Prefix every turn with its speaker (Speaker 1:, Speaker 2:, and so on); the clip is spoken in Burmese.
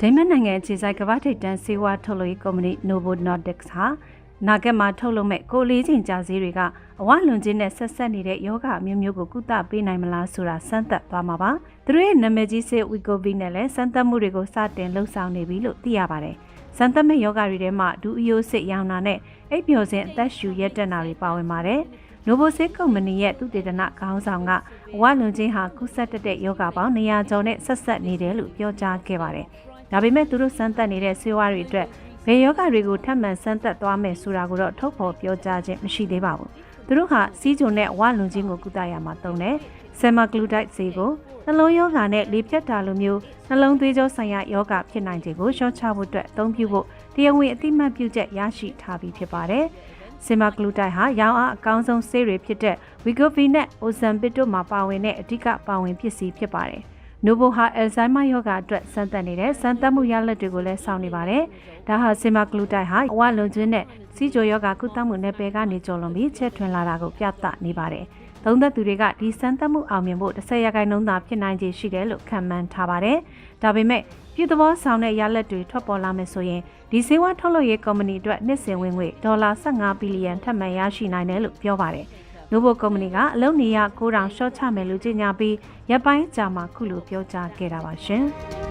Speaker 1: ဒိမတ်နိုင်ငံခြေဆိုင်ကမ္ဘာထိပ်တန်းဆေးဝါးထုတ်လုပ်ရေးကုမ္ပဏီ Novo Nordisk ဟာနာဂတ်မှာထုတ်လုပ်မဲ့ကိုလေးချိန်ကြာဈေးတွေကအဝလွန်ခြင်းနဲ့ဆက်ဆက်နေတဲ့ယောဂအမျိုးမျိုးကိုကုသပေးနိုင်မလားဆိုတာစမ်းသပ်သွားမှာပါသူတို့ရဲ့နာမည်ကြီးဆေး Wegovy နဲ့လည်းစမ်းသပ်မှုတွေကိုစတင်လှုပ်ဆောင်နေပြီလို့သိရပါတယ်စမ်းသပ်မဲ့ယောဂတွေထဲမှာဒူအီယိုစစ်ရောင်နာနဲ့အိပ်ပျော်စဉ်အသက်ရှူရက်တက်နာတွေပါဝင်ပါတယ်နိုဘိုဆေးကုမ္ပဏီရဲ့သူတေသနခေါင်းဆောင်ကအဝလွန်ခြင်းဟာကုသတတ်တဲ့ယောဂပေါင်း200ကျော်နဲ့ဆက်ဆက်နေတယ်လို့ပြောကြားခဲ့ပါတယ်။ ဒါပေမဲ့သူတို့စမ်းသပ်နေတဲ့ဆေးဝါးတွေအတွက်ဘယ်ယောဂတွေကိုထပ်မံစမ်းသပ်သွားမယ်ဆိုတာကိုတော့ထုတ်ဖော်ပြောကြားခြင်းမရှိသေးပါဘူး။သူတို့ဟာစီးကြုံနဲ့ဝလွန်ခြင်းကိုကုသရမှာတုံးတယ်။ဆယ်မာဂလူဒိုက်ဆေးကိုနှလုံးယောဂနဲ့လေပြတ်တာလိုမျိုးနှလုံးသွေးကြောဆိုင်ရာယောဂဖြစ်နိုင်ခြင်းကိုရှော့ချဖို့အတွက်အသုံးပြုဖို့တရားဝင်အသိမှတ်ပြုချက်ရရှိထားပြီးဖြစ်ပါတယ်။ဆီမာဂလူတိုက်ဟာရောင်းအားအကောင်းဆုံးဆေးတွေဖြစ်တဲ့ဝီဂိုဗီနဲ့အိုဇမ်ပစ်တို့မှာပါဝင်တဲ့အဓိကပါဝင်ပစ္စည်းဖြစ်ပါတယ်။ နိုဘိုဟာအယ်ဇိုင်းမာယောဂအတွက်စမ်းသပ်နေတဲ့စမ်းသပ်မှုရလဒ်တွေကိုလည်းစောင့်နေပါတယ်။ဒါဟာဆီမာဂလူတိုက်ဟာအဝလွန်ကျွင်းတဲ့စီဂျိုယောဂကုသမှုနယ်ပယ်ကနေကျော်လွန်ပြီးချက်ထွင်လာတာကိုပြသနေပါတယ်။သုံးသက်သူတွေကဒီစမ်းသပ်မှုအောင်မြင်ဖို့10ရာခိုင်နှုန်းသာဖြစ်နိုင်ခြေရှိတယ်လို့ခန့်မှန်းထားပါတယ်။ဒါပေမဲ့ပြည်သဘောဆောင်တဲ့ရလဒ်တွေထွက်ပေါ်လာမယ်ဆိုရင်ဒီဆေးဝါးထုတ်လုပ်ရေးကုမ္ပဏီအတွက်နှစ်စဉ်ဝင်ငွေဒေါ်လာ15ဘီလီယံထပ်မံရရှိနိုင်တယ်လို့ပြောပါတယ်။ နိုဘိုကုမ္ပဏီကအလုံနေရ9000ရှော့ချမယ်လို့ကြေညာပြီးရပ်ပိုင်းကြာမှခုလိုပြောကြားခဲ့တာပါရှင်။